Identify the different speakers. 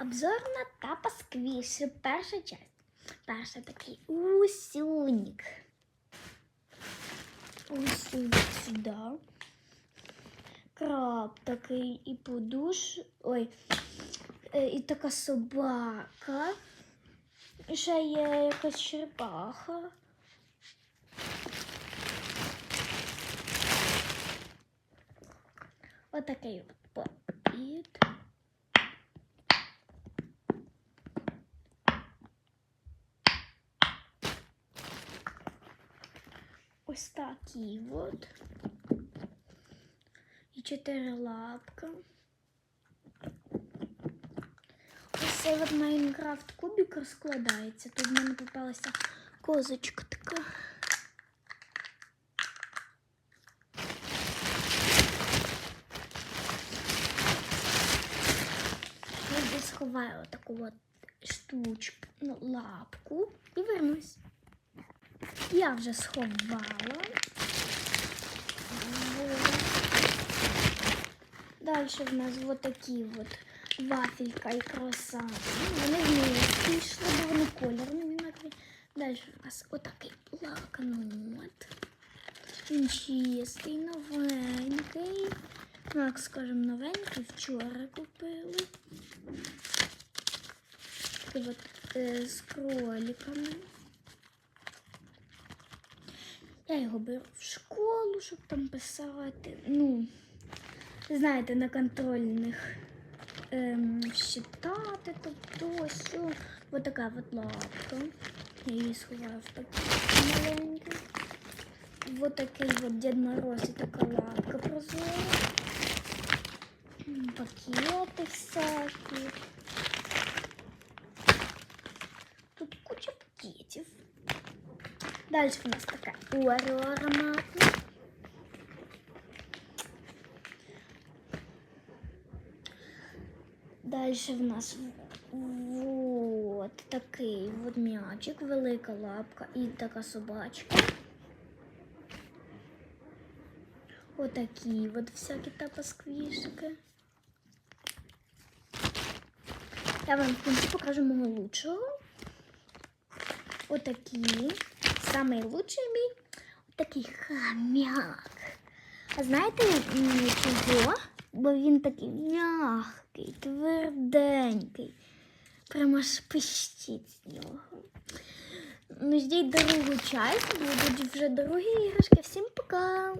Speaker 1: Обзор на тапа сквіші. Перша часть. Перша такий усюнік. Усюнік сюди. Краб такий і подуш. Ой, е, і така собака. І ще є якась черепаха. Отакий от попіт. Ось такі от. І чотири лапка. Ось цей от Майнкрафт кубик розкладається. Тут в мене попалася козочка така. Я здесь сховаю таку от штучку, ну, лапку і вернусь. Я вже сховала. Далі в нас вот такі от вафелька і круасан. Вони вместе йшли, бо вони кольорні однакові. Далі в нас отакий блокнот. Він чистий, новенький. Ну, як скажемо, новенький, вчора купили. Такий от е, з кроликами. Я його беру в школу, щоб там писати. Ну, знаєте, на контрольних ем, считати, тобто ось така от лапка. Я її сховаю в пакет маленький. Вот такий от Дед Мороз і така лапка прозора. Пакети всякі. Далі у нас така Орео ароматна. Далі в нас вот такий от м'ячик, велика лапка і така собачка. Отакі от всякі тапосквішки. Я вам в кінці покажу мого лучшого. Отакі. Самий лучший мій такий хам'як. А знаєте чого? Бо він такий м'який, тверденький. Прямо аж пищить з нього. Ну, ждіть другу часть, будуть вже другі іграшки. Всім пока!